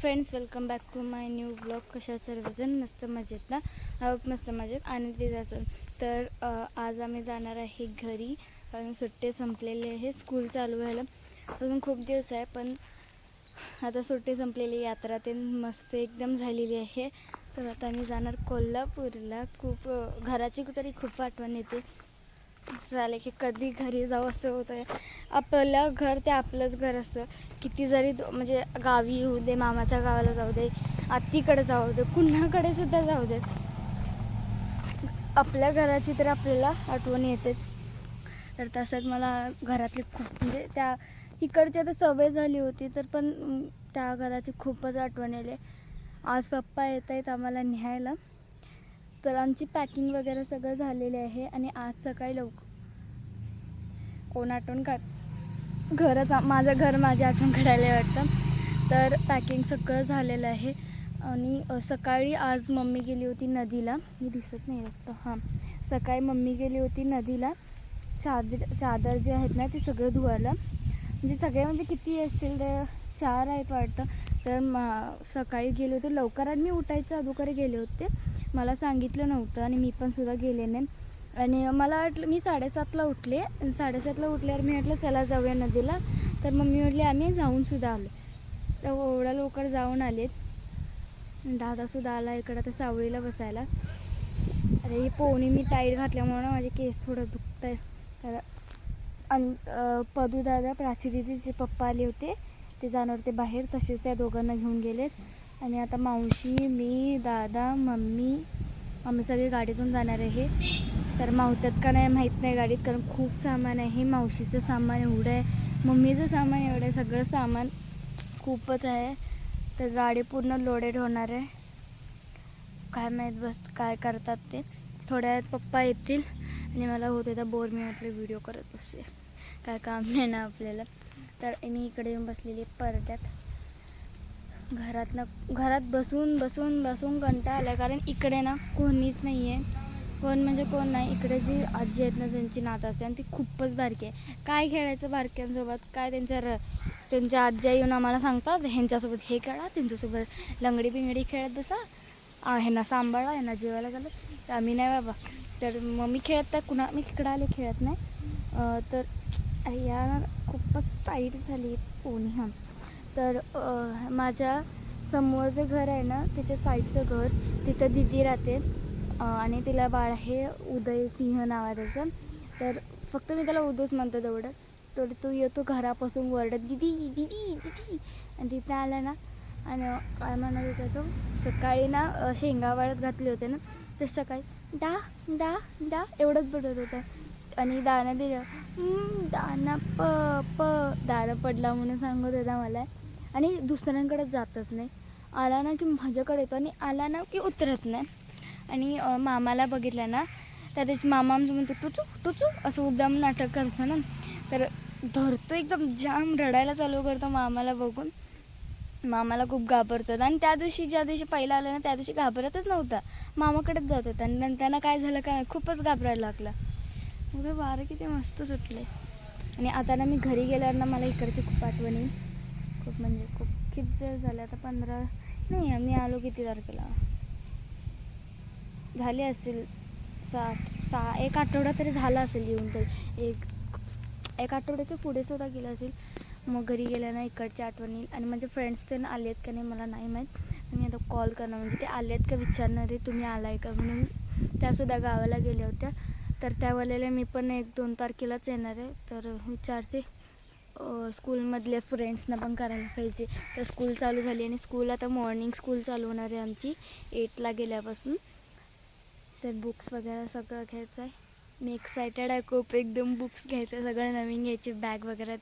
Friends welcome back to my new blog कशा सर्वजण मस्त मजेत ना? मस्त मजेत. आनंदीत असेल तर आज आम्ही जाणार आहे घरी. कारण सुट्टे संपलेले आहे. स्कूल चालू व्हायला. अजून खूप दिवस आहे पण आता सुट्टी संपलेली यात्रा ते मस्त एकदम झालेली आहे. तर आता आम्ही जाणार कोल्हापूरला. खूप घराची तरी खूप आठवण येते. असं झालं की कधी घरी जाऊ असं होतं आहे आपलं घर ते आपलंच घर असतं. किती जरी म्हणजे गावी येऊ दे मामाच्या गावाला जाऊ दे आत्तीकडे जाऊ दे कुणाकडे सुद्धा जाऊ दे. आपल्या घराची तर आपल्याला आठवण येतेच. तर तसंच मला घरातली खूप म्हणजे त्या इकडची आता सवय झाली होती तर पण त्या घराची खूपच आठवण आली आज पप्पा येत आहेत आम्हाला न्यायला. तर आमची पॅकिंग वगैरे सगळं झालेले आहे आणि आज सकाळी लवकर कोण आठवण का घरच माझं घर माझी आठवण काढायला वाटतं. तर पॅकिंग सगळं झालेलं आहे. आणि सकाळी आज मम्मी गेली होती नदीला. मी दिसत नाही वाटतं हां. सकाळी मम्मी गेली होती नदीला. चादर चादर जे आहेत ना ते सगळं धुवायला. म्हणजे सगळे म्हणजे किती असतील ते चार आहेत वाटतं. तर मा सकाळी गेले होते लवकर आणि मी उठायच्या अगोदर गेले होते. मला सांगितलं नव्हतं आणि मी पण सुद्धा गेले नाही. आणि मला वाटलं मी साडेसातला उठले. आणि साडेसातला उठल्यावर मी म्हटलं चला जाऊया नदीला. तर मम्मी म्हटली आम्ही जाऊनसुद्धा आलो. तर एवढ्या लवकर जाऊन आलेत. दादासुद्धा आला इकडं तर सावळीला बसायला. अरे ही पोहणी मी टाईट घातल्यामुळं ना माझे केस थोडं दुखत आहे तर आणि पदू दादा प्राची दिदीचे पप्पा आले होते. ते जाणार होते बाहेर. तसेच त्या दोघांना घेऊन गेलेत. आणि आता मावशी मी दादा मम्मी आम्ही सगळे गाडीतून जाणार आहे. तर मावतात का नाही माहीत नाही गाडीत कारण खूप सामान आहे. मावशीचं सामान एवढं आहे. मम्मीचं सामान एवढं आहे. सगळं सामान खूपच आहे. तर गाडी पूर्ण लोडेड होणार आहे. काय माहीत बस काय करतात ते. थोड्या वेळात पप्पा येतील आणि मला होते तर बोर मी आपले व्हिडिओ करत बसते काय काम नाही ना आपल्याला. तर मी इकडे येऊन बसलेली आहे परड्यात घरात घरात बसून बसून बसून कंटाळा आला कारण इकडे ना कोणीच नाही आहे कोण म्हणजे कोण नाही. इकडे जी आजी आहेत ना त्यांची नात असते आणि ती खूपच बारकी आहे. काय खेळायचं बारक्यांसोबत? काय त्यांच्या र त्यांच्या आज्या येऊन आम्हाला सांगतात ह्यांच्यासोबत हे खेळा त्यांच्यासोबत लंगडी बिंगडी खेळत बसा. ह्यांना सांभाळा ह्यांना जेवायला घाला. तर आम्ही नाही बाबा. तर मग मी खेळत नाही कुणा मी इकडं आले खेळत नाही. तर या खूपच टाईट झाली पोणी हां तर माझ्या माझ्या जे घर आहे ना त्याच्या साईडचं घर तिथं दिदी राहते. आणि तिला बाळ आहे उदय सिंह नाव आहे त्याचं. तर फक्त मी त्याला उदयच म्हणतो तेवढं. तर तो येतो घरापासून वरडत दिदी दिदी दिदी. आणि तिथं आला ना आणि काय म्हणत होता तो सकाळी ना शेंगा वाळत घातले होते ना तर सकाळी डा डा डा एवढंच पडत होता. आणि दाणा दिलं "हम्म, दाणा प प दाणा पडला म्हणून सांगत होता मला. आणि दुसऱ्यांकडे जातच नाही. आला ना की माझ्याकडे येतो आणि आला ना की उतरत नाही. आणि मामाला बघितलं ना तर त्याची मामा आमचं म्हणतो टुचू टुचू असं उद्दाम नाटक करतो ना. तर धरतो एकदम जाम रडायला चालू करतो मामाला बघून. मामाला खूप घाबरतात. आणि त्या दिवशी ज्या दिवशी पहिला आलं ना त्या दिवशी घाबरतच नव्हता. मामाकडेच जात होता. आणि नंतर त्यांना काय झालं काय खूपच घाबरायला लागला. मग वारं किती मस्त सुटले. आणि आता ना मी घरी गेल्यावर ना मला इकडची खूप आठवण येईल. खूप म्हणजे खूप किती दिवस झाले आता पंधरा नाही मी आलो किती तारखेला? झाले असतील सात सहा एक आठवडा तरी झाला असेल येऊन तरी. एक एक आठवड्याच्या पुढे सुद्धा गेला असेल. मग घरी गेल्यानं ना इकडच्या आठवणी आणि माझे फ्रेंड्स ते आले आहेत का नाही मला नाही माहीत. मी आता कॉल करणार म्हणजे ते आले आहेत का विचारणार तुम्ही आलाय का? म्हणून त्यासुद्धा गावाला गेल्या होत्या. तर त्यावेळेला मी पण एक दोन तारखेलाच येणार आहे. तर विचारते. स्कूलमधल्या फ्रेंड्सना पण करायला पाहिजे. तर स्कूल चालू झाली आणि स्कूल आता मॉर्निंग स्कूल चालू होणार आहे आमची. एटला गेल्यापासून. तर बुक्स वगैरे सगळं घ्यायचं आहे. मी एक्सायटेड आहे खूप. एकदम बुक्स घ्यायचं आहे. सगळं नवीन घ्यायची बॅग वगैरे.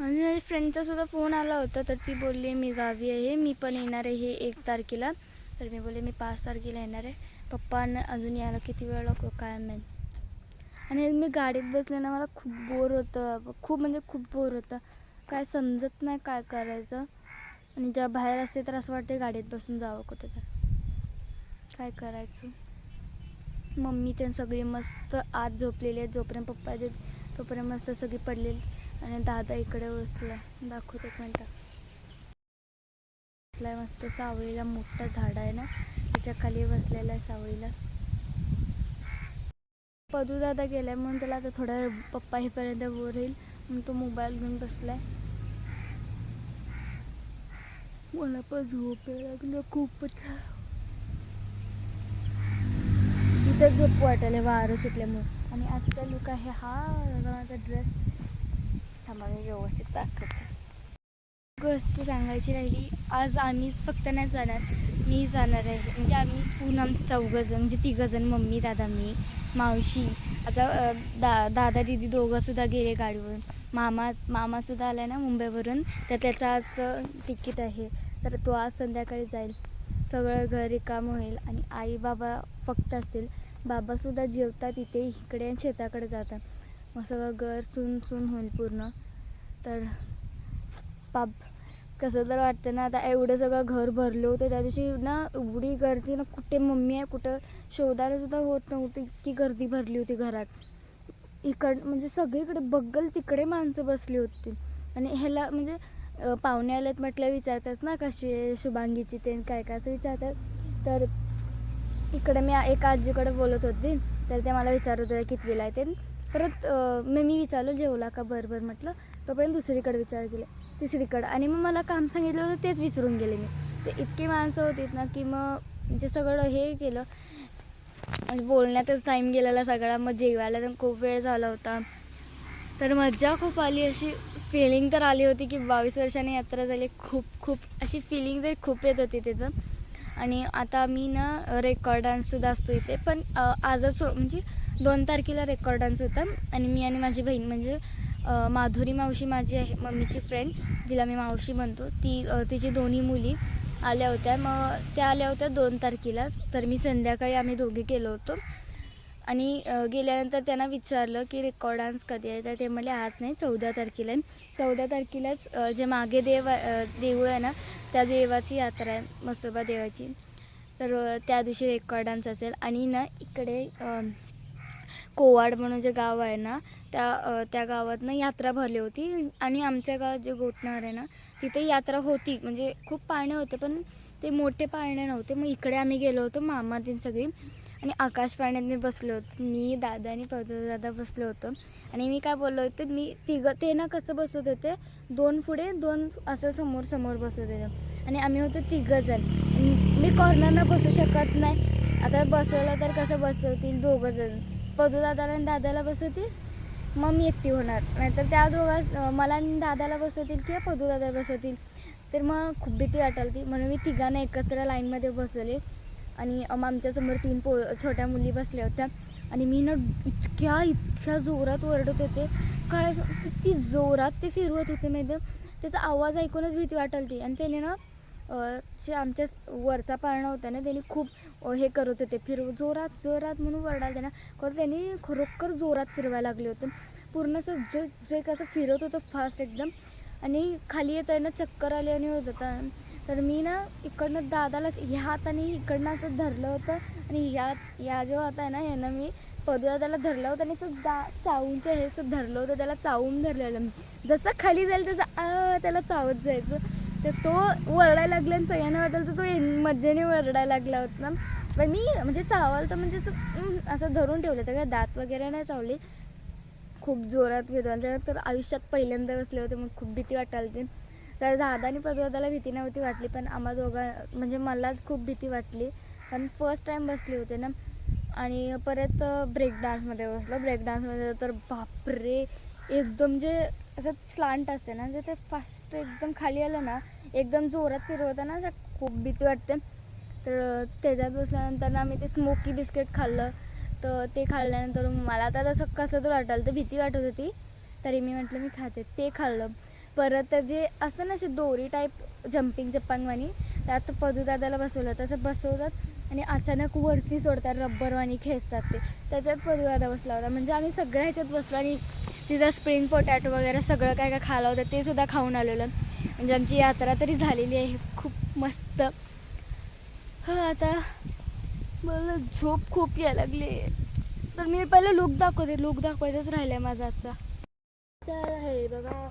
आणि माझ्या फ्रेंडचासुद्धा फोन आला होता. तर ती बोलली मी गावी आहे. मी पण येणार आहे हे एक तारखेला. तर मी बोलले मी पाच तारखेला येणार आहे. पप्पांना अजून यायला किती वेळ लागतो? काय माहीत. आणि मी गाडीत बसले ना मला खूप बोर होतं. खूप म्हणजे खूप बोर होतं. काय समजत नाही काय करायचं. आणि जेव्हा बाहेर असते तर असं वाटते गाडीत बसून जावं कुठं तर काय करायचं? मम्मी ते सगळी मस्त आत झोपलेली आहेत. जोपर्यंत पप्पा येतात तोपर्यंत मस्त सगळी पडलेली. आणि दादा इकडे बसला. दाखवतो एक मिनटं. बसलाय मस्त सावळीला. मोठं झाड आहे ना. त्याच्याखाली बसलेला आहे सावळीला. पदू दादा गेलाय म्हणून त्याला आता थोडा वेळ पप्पा येईपर्यंत बोर येईल म्हणून तो मोबाईल घेऊन बसलाय. मला पण झोप यायला लागलं. खूपच इथं झोप वाटायला वारं सुटल्यामुळे. आणि आजचा लुक आहे हा. रंगाचा ड्रेस थांबा मी व्यवस्थित दाखवते. गोष्ट सांगायची राहिली आज आम्हीच फक्त नाही जाणार मी जाणार आहे. म्हणजे आम्ही पूनम चौघंजण म्हणजे तिघंजण मम्मी दादा मी मावशी आता दा दादा दिदी दोघंसुद्धा गेले गाडीवरून. मामा मामासुद्धा आला ना मुंबईवरून तर त्याचं आज तिकीट आहे. तर तो आज संध्याकाळी जाईल. सगळं घर रिकाम होईल आणि आई बाबा फक्त असतील. बाबासुद्धा जेवतात इथे इकडे आणि शेताकडे जातात. मग सगळं घर सून सून होईल पूर्ण. तर बाप कसं तर वाटतं ना आता एवढं सगळं घर भरलं होतं त्या दिवशी ना एवढी गर्दी ना कुठे मम्मी आहे कुठं शोधायला सुद्धा होत नव्हती इतकी गर्दी भरली होती घरात. इकड म्हणजे सगळीकडे बग्गल तिकडे माणसं बसली होती. आणि ह्याला म्हणजे पाहुणे आलेत म्हटलं विचारताच ना कशी आहे शुभांगीची ते काय काय असं विचारतात. तर इकडे मी एका आजीकडे बोलत होते तर ते मला विचारत होते कितवीला आहे ते परत मी मी विचारलं जेवला का? बरं बरं म्हटलं. तोपर्यंत दुसरीकडे विचार केले. तिसरीकडं. आणि मग मला काम सांगितलं होतं तेच विसरून गेले मी. ते इतकी माणसं होतीत ना की मग म्हणजे सगळं हे केलं म्हणजे बोलण्यातच टाईम गेलेला सगळा. मग जेवायला तर खूप वेळ झाला होता. तर मज्जा खूप आली. अशी फिलिंग तर आली होती की बावीस वर्षांनी यात्रा झाली. खूप खूप अशी फिलिंग तर खूप येत होती त्याचं आणि आता मी ना रेकॉर्ड डान्ससुद्धा असतो इथे. पण आजच म्हणजे दोन तारखेला रेकॉर्ड डान्स होता. आणि मी आणि माझी बहीण म्हणजे माधुरी मावशी माझी आहे मम्मीची फ्रेंड जिला मी मावशी म्हणतो. ती तिची दोन्ही मुली आल्या होत्या. मग त्या आल्या होत्या दोन तारखेलाच तर मी संध्याकाळी आम्ही दोघे गेलो होतो. आणि गेल्यानंतर त्यांना विचारलं की रेकॉर्ड डान्स कधी आहे? तर ते म्हणले आज नाही चौदा तारखेला आहे. चौदा तारखेलाच जे मागे देव देऊळ आहे ना त्या देवाची यात्रा आहे मसोबा देवाची. तर त्या दिवशी रेकॉर्ड डान्स असेल. आणि ना इकडे कोवाड म्हणून जे गाव आहे ना त्या त्या गावात ना यात्रा भरली होती. आणि आमच्या गावात जे घोटणार आहे ना तिथे यात्रा होती. म्हणजे खूप पाळणे होते पण ते मोठे पाळणे नव्हते. मग इकडे आम्ही गेलो होतो मामा तीन सगळी. आणि आकाश पाळण्यात मी बसलो होतो. मी दादा आणि दादा बसलो होतो. आणि मी काय बोललो होते मी तिघं ते ना कसं बसवत होते दोन पुढे दोन असं समोर समोर बसवत होते. आणि आम्ही होतो तिघं जण मी कॉर्नरनं बसू शकत नाही. आता बसवलं तर कसं बसवतील दोघं जण पदू दादाला आणि दादाला बसवतील मग मी एकटी होणार. नाहीतर त्या दोघा मला आणि दादाला बसवतील किंवा पदू दादा बसवतील. तर मग खूप भीती वाटालती म्हणून मी तिघांना एकत्र लाईनमध्ये बसवले. आणि मग आमच्यासमोर तीन पो छोट्या मुली बसल्या होत्या. आणि मी ना इतक्या इतक्या जोरात ओरडत होते. काय किती जोरात ते फिरवत होते माहिती त्याचा आवाज ऐकूनच भीती वाटालती आणि त्याने ना जे आमच्या वरचा पाळणा होता ना त्याने खूप हे करत होते. फिरव जोरात जोरात म्हणून वरडायला ना खरं त्यांनी खरोखर जोरात फिरवायला लागले होते. पूर्ण असं जो जे कसं फिरत होतं फास्ट एकदम. आणि खाली येताना चक्कर आले आणि होत होता तर मी ना इकडनं दादालाच ह्या हाताने इकडनं असं धरलं होतं. आणि ह्या या जो हात आहे ना यानं मी पदुदादाला धरलं होतं आणि असं दा चावूनच्या हे असं धरलं होतं. त्याला चावून धरलेलं मी. जसं खाली जाईल तसं आ त्याला चावत जायचं. तर तो वरडायला लागला आणि सगळ्यांना वाटलं तर तो मज्जेने वरडायला लागला होता. पण मी म्हणजे चावाल तर म्हणजे असं असं धरून ठेवलं तर काय दात वगैरे नाही चावले. खूप जोरात फिरवायला तर आयुष्यात पहिल्यांदा बसले होते मग खूप भीती वाटायला ती तर दादानी आणि पर्वताला भीती नव्हती वाटली पण आम्हा दोघा म्हणजे मलाच खूप भीती वाटली. कारण फर्स्ट टाईम बसले होते ना. आणि परत ब्रेक डान्समध्ये बसलो. ब्रेक डान्समध्ये तर बापरे! एकदम जे असं स्लांट असते ना जे ते फास्ट एकदम खाली आलं ना एकदम जोरात फिरवताना असं खूप भीती वाटते. तर त्याच्यात बसल्यानंतर ना आम्ही ते स्मोकी बिस्किट खाल्लं. तर ते खाल्ल्यानंतर मला तर असं कसं तर वाटायला तर भीती वाटत होती. तरी मी म्हटलं मी खाते. ते खाल्लं. परत जे असतं ना असे दोरी टाईप जम्पिंग जप्पांगवाणी त्यात पदूदादाला बसवलं. तसं बसवतात आणि अचानक वरती सोडतात रब्बरवाणी खेचतात ते. त्याच्यात पदूदादा बसला होता. म्हणजे आम्ही सगळ्या ह्याच्यात बसलो आणि तिथं स्प्रिंग पोटॅटो वगैरे सगळं काय काय खायला होतं ते सुद्धा खाऊन आलेलं. म्हणजे आमची यात्रा तरी झालेली आहे. खूप मस्त. हा आता मला झोप खूप यायला लागली तर मी पहिले लुक दाखवते. लुक दाखवायचाच राहिलाय माझा आजचा. तर हे बघा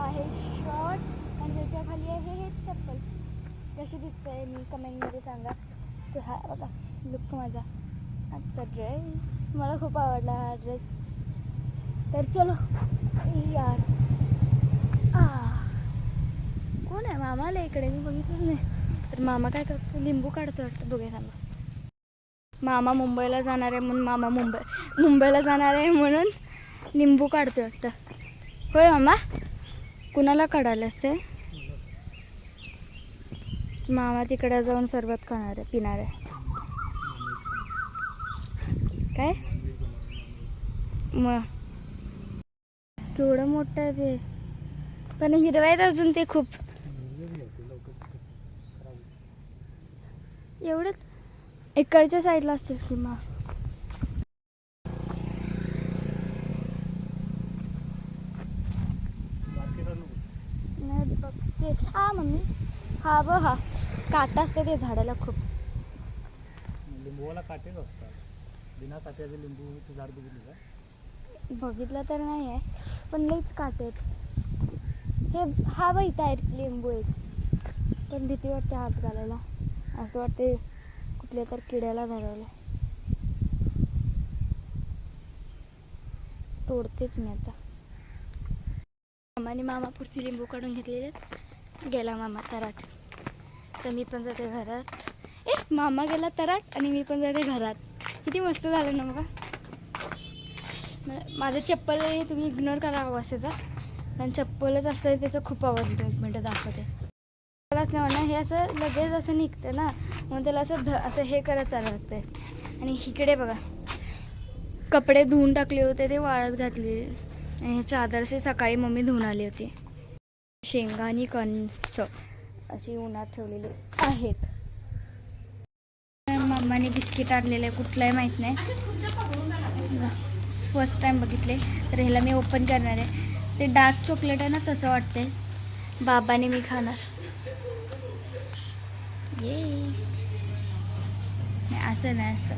आहे शर्ट आणि त्याच्याखाली आहे हे चप्पल कशी दिसतंय मी कमेंटमध्ये सांगा. तर हा बघा लुक माझा. आजचा ड्रेस मला खूप आवडला हा ड्रेस तर चलो. यार. आ. कोण आहे मामाला इकडे. मी बघितलं नाही. तर मामा काय करतो लिंबू काढतो वाटतं. दोघे थांबा. मामा मुंबईला जाणार आहे म्हणून मामा मुंबई मुंबईला जाणार आहे म्हणून लिंबू काढतो वाटतं. होय मामा? कुणाला काढायला असते मामा तिकडे जाऊन सरबत खाणार आहे पिणार आहे. काय? मग. केवढं मोठं आहे ते. पण हिरवायत आहेत अजून ते खूप. एवढंच इकडच्या साईडला असतील किंवा नाही बघते. हा मम्मी. हा ब हा. काटा असते ते झाडाला खूप. लिंबूवाला काटेच असतात. बिना काट्याचे लिंबूचं झाड बघितलं का? बघितलं तर नाही आहे पण लईच काटे आहेत. हे हा बघित आहे लिंबू एक. पण भीती वाटते हात घालायला. असं वाटते कुठल्या तर किड्याला धरवलं तोडतेच मी आता. मामाने मामापुरती लिंबू काढून घेतलेले. गेला मामा तराट. तर मी पण जाते घरात. ए मामा गेला तराट आणि मी पण जाते घरात. किती मस्त झालं ना बघा. माझं चप्पल तुम्ही इग्नोर करा आवाज त्याचा कारण चप्पलच असतं त्याचा खूप आवाज येतो. एक मिनटं दाखवते. चप्पल असल्यामुळे ना हे असं लगेच असं निघतं ना. मग त्याला असं ध असं हे करत चालू लागतं आणि इकडे बघा. कपडे धुवून टाकले होते ते वाळत घातले. आणि हे चादरचे सकाळी मम्मी धुवून आली होती. शेंगा आणि कणस अशी उन्हात ठेवलेली आहेत. मम्माने बिस्किट आणलेलं आहे कुठलंही माहीत नाही. फर्स्ट टाइम बघितले तर ह्याला मी ओपन करणार आहे. ते डार्क चॉकलेट आहे ना तसं वाटतंय. बाबाने मी खाणार. ये असं नाही असं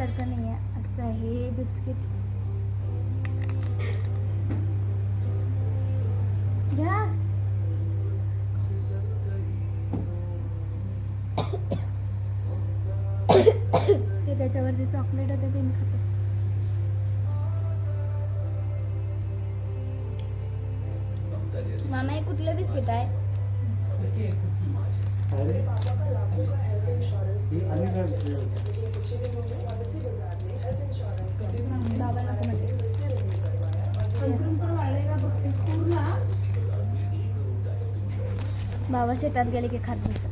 सारखं नाही आहे असं आहे हे बिस्किट. घ्या. ते त्याच्यावरती चॉकलेट होते ते मी खाते. मामा हे कुठलं बिस्किट आहे? बाबा शेतात गेले की खात बसतात.